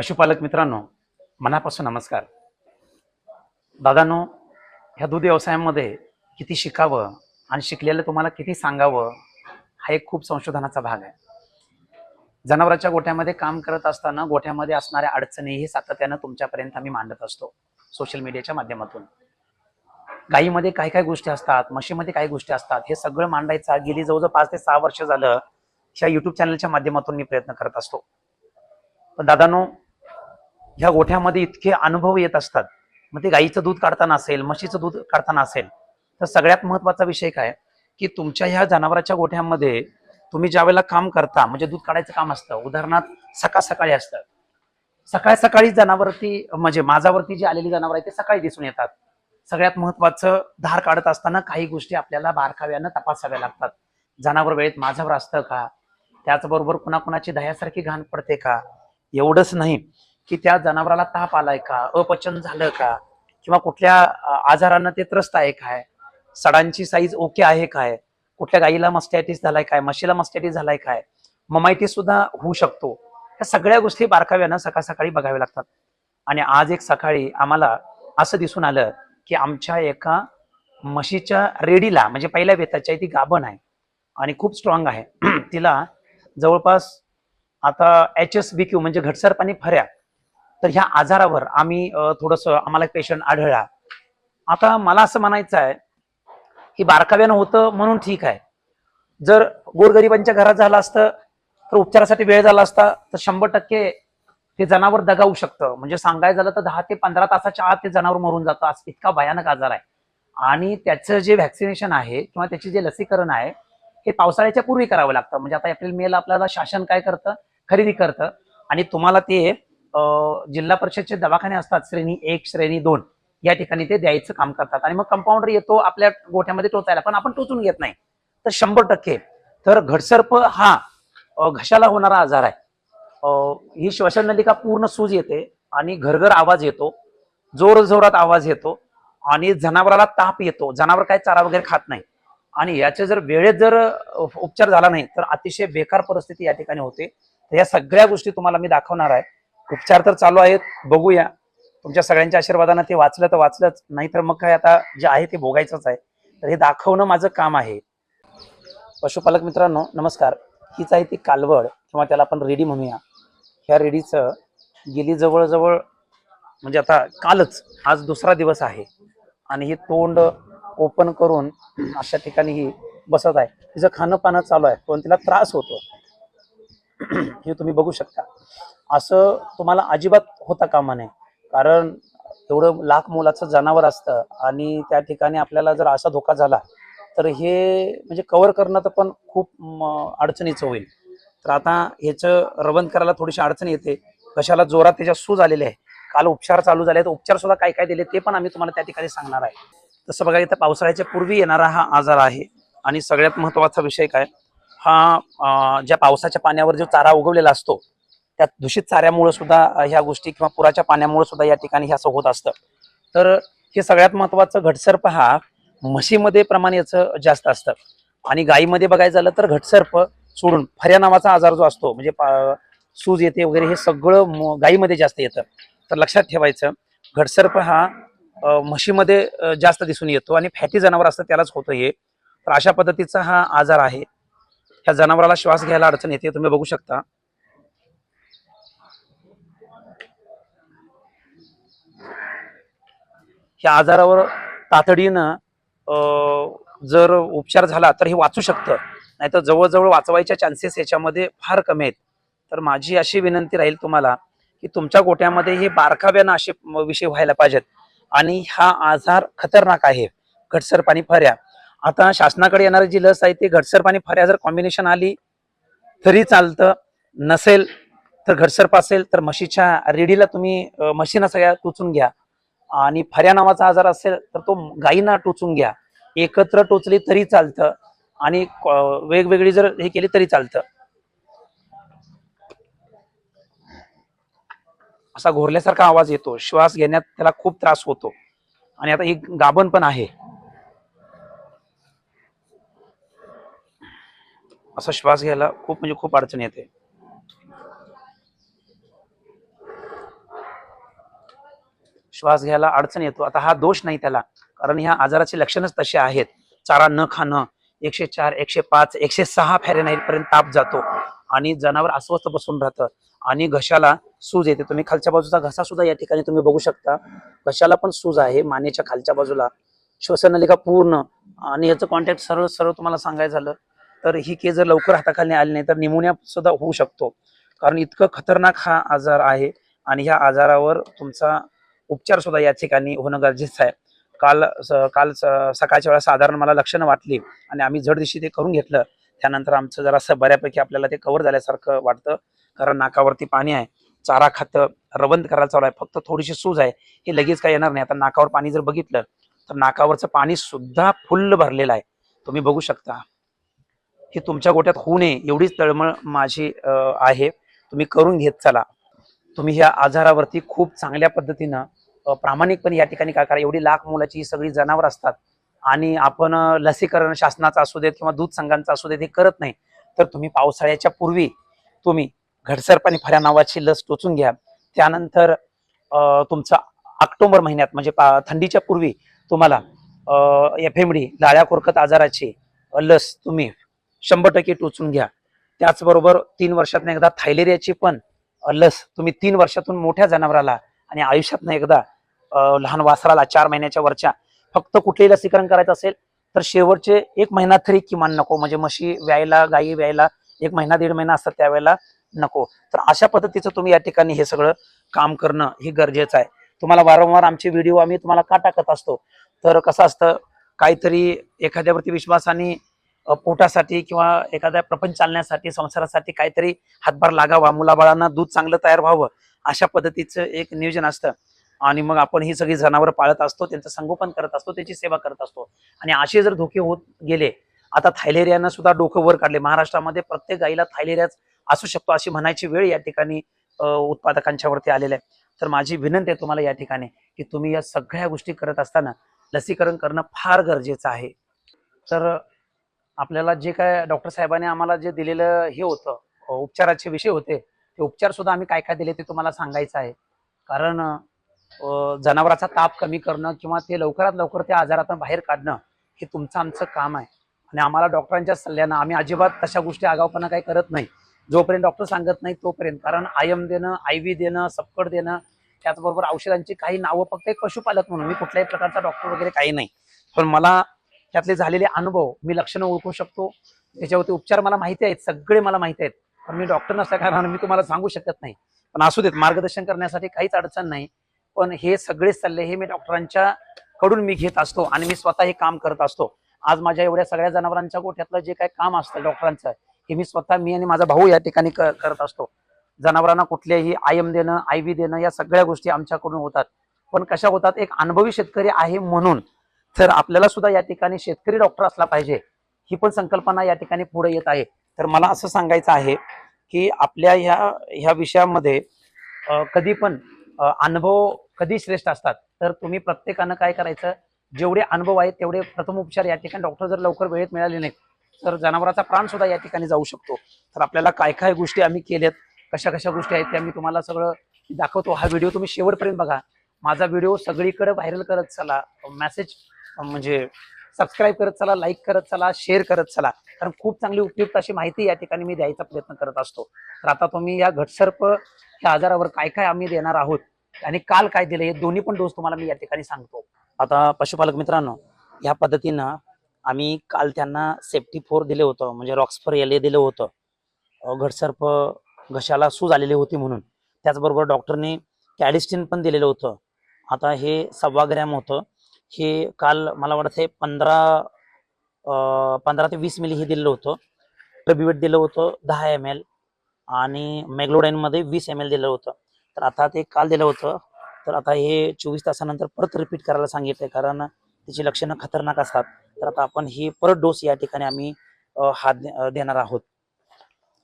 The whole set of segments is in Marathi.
पशुपालक मित्रांनो मनापासून नमस्कार. दादांनो ह्या दूध व्यवसायामध्ये किती शिकावं आणि शिकलेलं तुम्हाला किती सांगावं हा एक खूप संशोधनाचा भाग आहे. जनावरांच्या गोठ्यामध्ये काम करत असताना गोठ्यामध्ये असणाऱ्या अडचणीही सातत्यानं तुमच्यापर्यंत आम्ही मांडत असतो सोशल मीडियाच्या माध्यमातून. गायीमध्ये काय काय गोष्टी असतात म्हशीमध्ये काय गोष्टी असतात हे सगळं मांडायचं गेली जवळजवळ पाच ते सहा वर्ष झालं ह्या युट्यूब चॅनलच्या माध्यमातून मी प्रयत्न करत असतो. पण दादानो ह्या गोठ्यामध्ये इतके अनुभव येत असतात. मग ते गाईचं दूध काढताना असेल म्हशीचं दूध काढताना असेल तर सगळ्यात महत्त्वाचा विषय काय? की तुमच्या ह्या जनावराच्या गोठ्यामध्ये तुम्ही ज्या वेळेला काम करता म्हणजे दूध काढायचं काम असतं उदाहरणार्थ सकाळ सकाळी असतं. सकाळ सकाळी जनावरती म्हणजे माझावरती जी आलेली जनावर आहे ते सकाळी दिसून येतात. सगळ्यात महत्वाचं धार काढत असताना काही गोष्टी आपल्याला बारकाव्यानं तपासाव्या लागतात. जनावर वेळेत माझ्यावर असतं का? त्याचबरोबर कुणाकुणाची दह्यासारखी घाण पडते का? एवढंच नाही. की त्या जनावराला ताप आलाय का? अपचन झालं का? किंवा कुठल्या आजारानं ते त्रस्त आहे काय? सडांची साईज ओके आहे काय? कुठल्या गाईला मस्टॅटिस झालाय काय? म्हशीला मस्टॅटिस झालाय काय? ममायटीस सुद्धा होऊ शकतो. या सगळ्या गोष्टी बारकाव्यानं सकाळ सकाळी बघाव्या लागतात. आणि आज एक सकाळी आम्हाला असं दिसून आलं की आमच्या एका म्हशीच्या रेडीला म्हणजे पहिल्या वेताच्या ती गाभण आहे आणि खूप स्ट्रॉंग आहे. तिला जवळपास आता एच एस बी क्यू म्हणजे घटसर पाणी फऱ्या तर ह्या आजारावर आम्ही थोडस थोडंसं आम्हाला पेशंट आढळला. आता मला असं म्हणायचं आहे की बारकाव्यानं होतं म्हणून ठीक आहे. जर गोरगरिबांच्या घरात झालं असतं तर उपचारासाठी वेळ झाला असता तर शंभर टक्के ते जनावर दगावू शकतं. म्हणजे सांगायचं झालं तर दहा ते पंधरा तासाच्या आत ते जनावर मरून जातं. असं इतका भयानक आजार आहे. आणि त्याचं जे व्हॅक्सिनेशन आहे किंवा त्याचे जे लसीकरण आहे हे पावसाळ्याच्या पूर्वी करावं लागतं. म्हणजे आता एप्रिल मेला आपल्याला शासन काय करतं? खरेदी करतं. आणि तुम्हाला ते जिल्हा परिषदचे दवाखाने असतात श्रेणी एक श्रेणी दोन या ठिकाणी ते द्यायचं काम करतात. आणि मग कंपाऊंडर येतो आपल्या गोठ्यामध्ये टोचायला पण आपण टोचून घेत नाही. तर शंभर टक्के. तर घटसर्प हा घशाला होणारा आजार आहे. ही श्वसन नलिका पूर्ण सूज येते आणि घरघर आवाज येतो. जोर जोरात आवाज येतो आणि जनावराला ताप येतो. जनावर काय चारा वगैरे खात नाही. आणि याचे जर वेळेत जर उपचार झाला नाही तर अतिशय बेकार परिस्थिती या ठिकाणी होते. तर या सगळ्या गोष्टी तुम्हाला मी दाखवणार आहे. उपचार तर चालू आहेत बघूया. तुमच्या सगळ्यांच्या आशीर्वादानं ते वाचलं तर वाचलंच नाही तर मग काय आता जे आहे ते भोगायचंच आहे. तर हे दाखवणं माझं काम आहे. पशुपालक मित्रांनो नमस्कार. हीच आहे ती कालवड किंवा त्याला आपण रेडी म्हणूया. ह्या रेडीचं गेली जवळजवळ म्हणजे आता कालच आज दुसरा दिवस आहे. आणि ही तोंड ओपन करून अशा ठिकाणी ही बसत आहे. तिचं खाणं पानं चालू आहे पण तिला त्रास होतो हे तुम्ही बघू शकता. असं तुम्हाला अजिबात होता कामा नये. कारण एवढं लाख मोलाचं जनावर असतं आणि त्या ठिकाणी आपल्याला जर असा धोका झाला तर हे म्हणजे कवर करणं तर पण खूप अडचणीचं होईल. तर आता ह्याचं रवंत करायला थोडीशी अडचण येते. कशाला जोरात त्याच्या सूज आलेले आहे. काल उपचार चालू झाले तर उपचार सुद्धा काय काय दिले ते पण आम्ही तुम्हाला त्या ठिकाणी सांगणार आहे. तसं बघा इथं पावसाळ्याच्या पूर्वी येणारा हा आजार आहे. आणि सगळ्यात महत्त्वाचा विषय काय? हा ज्या पावसाच्या पाण्यावर जो चारा उगवलेला असतो त्या दूषित चाऱ्यामुळे सुद्धा ह्या गोष्टी किंवा पुराच्या पाण्यामुळे सुद्धा या ठिकाणी हे असं होत असतं. तर हे सगळ्यात महत्वाचं घटसर्प हा म्हशीमध्ये प्रमाण याचं जास्त असतं. आणि गायीमध्ये बघायचं झालं तर घटसर्प सोडून फऱ्या नावाचा आजार जो असतो म्हणजे सूज येते वगैरे हे सगळं गायीमध्ये जास्त येतं. तर लक्षात ठेवायचं घटसर्प हा म्हशीमध्ये जास्त दिसून येतो आणि फॅटी जनावर असतं त्यालाच होतं हे. तर अशा पद्धतीचा हा आजार आहे. ह्या जनावराला श्वास घ्यायला अडचण येते तुम्ही बघू शकता. ह्या आजारावर तातडीनं जर उपचार झाला तर हे वाचू शकतं. नाहीतर जवळजवळ वाचवायच्या चान्सेस याच्यामध्ये फार कमी आहेत. तर माझी अशी विनंती राहील तुम्हाला की तुमच्या गोट्यामध्ये हे बारकाव्यानं असे विषय व्हायला पाहिजेत. आणि हा आजार खतरनाक आहे. घटसर पाणी फऱ्या. आता शासनाकडे येणारी जी लस आहे ती घटसर पाणी फऱ्या जर कॉम्बिनेशन आली तरी चालतं. नसेल तर घटसर्प असेल तर म्हशीच्या रेडीला तुम्ही अं, म्हशीना सगळ्या टोचून घ्या. आणि फऱ्या नावाचा आजार असेल तर तो गायींना टोचून घ्या. एकत्र टोचली तरी चालतं आणि वेगवेगळी जर हे केली तरी चालतं. असा घोरल्यासारखा आवाज येतो. श्वास घेण्यात त्याला खूप त्रास होतो. आणि आता ही गाभण पण आहे. असा श्वास घ्यायला खूप म्हणजे खूप अडचण येते. श्वास घ्यायला अडचण येतो. आता हा दोष नाही त्याला कारण ह्या आजाराचे लक्षणच तसे आहेत. चारा न खाणं एकशे चार एकशे पाच एकशे सहा फॅरेनहाईट पर्यंत ताप जातो आणि जनावर अस्वस्थ बसून राहतं आणि घशाला सूज येते. तुम्ही खालच्या बाजूचा घसा सुद्धा या ठिकाणी तुम्ही बघू शकता. घशाला पण सूज आहे मानेच्या खालच्या बाजूला. श्वसनलिका पूर्ण आणि याचं कॉन्टॅक्ट सरळ सरळ तुम्हाला सांगायचं झालं तर ही केस जर लवकर हाताखाली आली नाही तर निमोनिया सुद्धा होऊ शकतो. कारण इतकं खतरनाक हा आजार आहे आणि ह्या आजारावर तुमचा उपचार सुद्धा या ठिकाणी होणं गरजेचं आहे. काल स- काल स- सकाळच्या वेळा साधारण मला लक्षणं वाटली आणि आम्ही जड दिवशी ते करून घेतलं. त्यानंतर आमचं जरासं बऱ्यापैकी आपल्याला ते कव्हर झाल्यासारखं वाटतं. कारण नाकावरती पाणी आहे. चारा खातं रवंद करायला चालू आहे. फक्त थोडीशी सूज आहे. हे लगेच काय येणार नाही. आता नाकावर पाणी जर बघितलं तर नाकावरचं पाणी सुद्धा फुल्ल भरलेलं आहे. तुम्ही बघू शकता. हे तुमच्या गोट्यात होऊ नये. एवढीच तळमळ माझी आहे. तुम्ही करून घेत चला. तुम्ही ह्या आजारावरती खूप चांगल्या पद्धतीनं प्रामाणिकपणे या ठिकाणी काय करा एवढी लाख मुलाची ही सगळी जनावर असतात आणि आपण लसीकरण शासनाचं असू देत किंवा दूध संघांचं असू देत हे करत नाही तर तुम्ही पावसाळ्याच्या पूर्वी तुम्ही घडसरपाणी फऱ्या नावाची लस टोचून घ्या. त्यानंतर तुमचा तुमचं ऑक्टोबर महिन्यात म्हणजे पा- थंडीच्या पूर्वी तुम्हाला एफ एम डी लाळ्या कोरकत आजाराची लस तुम्ही शंभर टक्के टोचून घ्या. त्याचबरोबर तीन वर्षातून एकदा थायलेरियाची पण लस तुम्ही तीन वर्षातून मोठ्या जनावराला आणि आयुष्यातनं एकदा लहान वासराला चार महिन्याच्या वरच्या फक्त कुठलेही लसीकरण करायचं असेल तर शेवटचे एक महिना तरी किमान नको. म्हणजे म्हशी व्यायला गायी व्यायला एक महिना दीड महिना असतात त्यावेळेला नको. तर अशा पद्धतीचं तुम्ही या ठिकाणी हे सगळं काम करणं हे गरजेचं आहे. तुम्हाला वारंवार आमचे व्हिडिओ आम्ही तुम्हाला का टाकत असतो? तर कसं असतं काहीतरी एखाद्यावरती विश्वासाने आणि पोटासाठी किंवा एखाद्या प्रपंच चालण्यासाठी संसारासाठी काहीतरी हातभार लागावा मुलाबाळांना दूध चांगलं तयार व्हावं अशा पद्धतीचं एक नियोजन असतं. आणि मग आपण ही सगळी जनावरं पाळत असतो त्यांचं संगोपन करत असतो त्याची सेवा करत असतो. आणि असे जर धोके होत गेले आता थायलेरियानं सुद्धा डोकं वर काढले. महाराष्ट्रामध्ये प्रत्येक गाईला थायलेरियाच असू शकतो अशी म्हणायची वेळ या ठिकाणी उत्पादकांच्या वरती आहे. तर माझी विनंती आहे तुम्हाला या ठिकाणी की तुम्ही या सगळ्या गोष्टी करत असताना लसीकरण करणं फार गरजेचं आहे. तर आपल्याला जे काय डॉक्टर साहेबांनी आम्हाला जे दिलेलं हे होतं उपचाराचे विषय होते ते उपचार सुद्धा आम्ही काय काय दिले ते तुम्हाला सांगायचं आहे. कारण जनावराचा ताप कमी करणं किंवा ते लवकरात लवकर त्या आजारातून बाहेर काढणं हे तुमचं आमचं काम आहे. आणि आम्हाला डॉक्टरांच्या सल्ल्यानं आम्ही अजिबात तशा गोष्टी आगाऊपणा काही करत नाही. जोपर्यंत डॉक्टर सांगत नाही तोपर्यंत. कारण आयम देणं आय व्ही देणं सपकड देणं त्याचबरोबर औषधांची काही नावं फक्त एक पशुपालक म्हणून. मी कुठल्याही प्रकारचा डॉक्टर वगैरे काही नाही. पण मला त्यातले झालेले अनुभव मी लक्षणं ओळखू शकतो. त्याच्यावरती उपचार मला माहिती आहेत सगळे मला माहिती आहेत. पण मी डॉक्टर नसल्या कारणाने मी तुम्हाला सांगू शकत नाही. पण असू देत मार्गदर्शन करण्यासाठी काहीच अडचण नाही. पण हे सगळे सल्ले हे मी डॉक्टरांच्या कडून मी घेत असतो आणि मी स्वतः हे काम करत असतो. आज माझ्या एवढ्या सगळ्या जनावरांच्या गोठ्यातलं जे काही काम असतं डॉक्टरांचं हे मी स्वतः मी आणि माझा भाऊ या ठिकाणी क- करत असतो. जनावरांना कुठल्याही आयम देणं आय व्ही देणं या सगळ्या गोष्टी आमच्याकडून होतात. पण कशा होतात? एक अनुभवी शेतकरी आहे म्हणून तर आपल्याला सुद्धा या ठिकाणी शेतकरी डॉक्टर असला पाहिजे ही पण संकल्पना या ठिकाणी पुढे येत आहे. तर मला असं सांगायचं आहे की आपल्या ह्या ह्या विषयामध्ये कधी पण अनुभव कधी श्रेष्ठ असतात. तर तुम्ही प्रत्येकानं काय करायचं जेवढे अनुभव आहेत तेवढे प्रथम उपचार या ठिकाणी डॉक्टर जर लवकर वेळेत मिळाले नाहीत तर जनावराचा प्राण सुद्धा या ठिकाणी जाऊ शकतो. तर आपल्याला काय काय गोष्टी आम्ही केल्यात कशा कशा गोष्टी आहेत त्या मी तुम्हाला सगळं दाखवतो. हा व्हिडिओ तुम्ही शेवटपर्यंत बघा. माझा व्हिडिओ सगळीकडे व्हायरल करत चला. मेसेज म्हणजे सबस्क्राईब करत चला लाईक करत चला शेअर करत चला. कारण खूप चांगली उपयुक्त अशी माहिती या ठिकाणी मी द्यायचा प्रयत्न करत असतो. तर आता तुम्ही या घटसर्प या आजारावर काय काय आम्ही देणार आहोत आणि काल काय दिलं हे दोन्ही पण डोस तुम्हाला मी या ठिकाणी सांगतो. आता पशुपालक मित्रांनो या पद्धतीनं आम्ही काल त्यांना सेफ्टी म्हणजे फोर दिलं होतं म्हणजे रॉक्सफर एल दिलं होतं. घटसर्प घशाला सूज आलेली होती म्हणून. त्याचबरोबर डॉक्टरने कॅडिस्टिन पण दिलेलं होतं. आता हे सव्वा ग्रॅम होतं. हे काल मला वाटत आहे पंधरा पंधरा ते वीस मिली हे दिलेलं होतं. प्रबिवेट दिलं होतं दहा एम एल आणि मेग्लोडाईनमध्ये वीस एम एल दिलं होतं. तर आता ते काल दिलं होतं. तर आता हे चोवीस तासानंतर परत रिपीट करायला सांगितलंय कारण त्याची लक्षणं खतरनाक असतात. तर आता आपण ही परत डोस या ठिकाणी आम्ही हात देणार आहोत.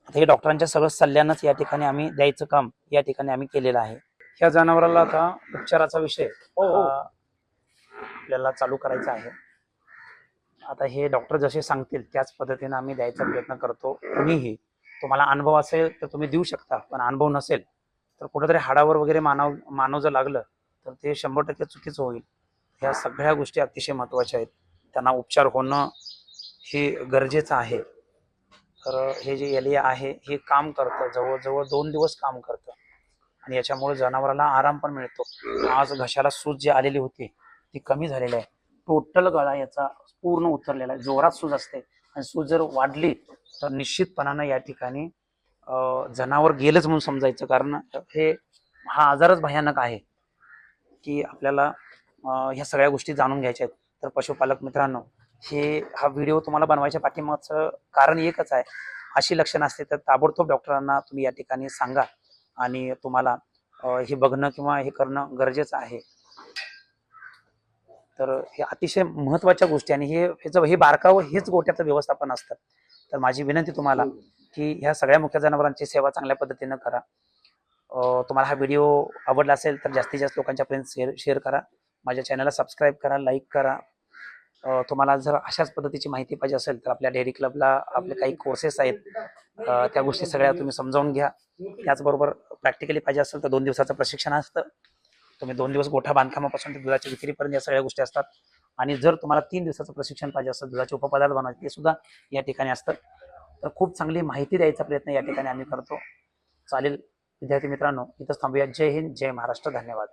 आता हे डॉक्टरांच्या सगळं सल्ल्यानंच या ठिकाणी आम्ही द्यायचं काम या ठिकाणी आम्ही केलेलं आहे. ह्या जनावराला आता उपचाराचा विषय आपल्याला चालू करायचं आहे. आता हे डॉक्टर जसे सांगतील त्याच पद्धतीने आम्ही द्यायचा प्रयत्न करतो. कुणीही तुम्हाला अनुभव असेल तर तुम्ही देऊ शकता पण अनुभव नसेल तर कुठेतरी हाडावर वगैरे मानव मानव जर लागलं तर ते शंभर टक्के चुकीचं होईल. ह्या सगळ्या गोष्टी अतिशय महत्त्वाच्या आहेत. त्यांना उपचार होणं हे गरजेचं आहे. तर हे जे एलिया आहे हे काम करतं. जवळजवळ दोन दिवस काम करतं. आणि याच्यामुळे जनावराला आराम पण मिळतो. आज घशाला सूज जी आलेली होती ते कमी झालेलं आहे. टोटल गळा याचा पूर्ण उतरलेला आहे. जोरात सूज असते. आणि सूज जर वाढली तर निश्चितपणानं या ठिकाणी जनावर गेलंच म्हणून समजायचं. कारण हे हा आजारच भयानक आहे की आपल्याला ह्या सगळ्या गोष्टी जाणून घ्यायच्या आहेत. तर पशुपालक मित्रांनो हे हा व्हिडिओ तुम्हाला बनवायच्या पाठिंबाचं कारण एकच आहे. अशी लक्षणं असते तर ताबडतोब डॉक्टरांना तुम्ही या ठिकाणी सांगा. आणि तुम्हाला हे बघणं किंवा हे करणं गरजेचं आहे. तर हे अतिशय महत्त्वाच्या गोष्टी आणि हे ह्याचं हे बारकावं हेच गोट्याचं व्यवस्थापन असतं. तर माझी विनंती तुम्हाला की ह्या सगळ्या मुख्य जनावरांची सेवा चांगल्या पद्धतीनं करा. तुम्हाला हा व्हिडिओ आवडला असेल तर जास्तीत जास्त लोकांच्यापर्यंत शेअर शेअर करा. माझ्या चॅनलला सबस्क्राईब करा लाईक करा. तुम्हाला जर अशाच पद्धतीची माहिती पाहिजे असेल तर आपल्या डेअरी क्लबला आपले काही कोर्सेस आहेत. त्या गोष्टी सगळ्या तुम्ही समजावून घ्या. त्याचबरोबर प्रॅक्टिकली पाहिजे असेल तर दोन दिवसाचं प्रशिक्षण असतं. तुम्ही दोन दिवस गोठा बांधकामापासून ते दुधाच्या विक्रीपर्यंत या सगळ्या गोष्टी असतात. आणि जर तुम्हाला तीन दिवसाचं प्रशिक्षण पाहिजे असतं दुधाचे उपपदार्थ बनवायचे ते सुद्धा या ठिकाणी असतं. तर खूप चांगली माहिती द्यायचा प्रयत्न या ठिकाणी आम्ही करतो. चालेल विद्यार्थी मित्रांनो इथंच थांबूया. जय हिंद जय महाराष्ट्र. धन्यवाद.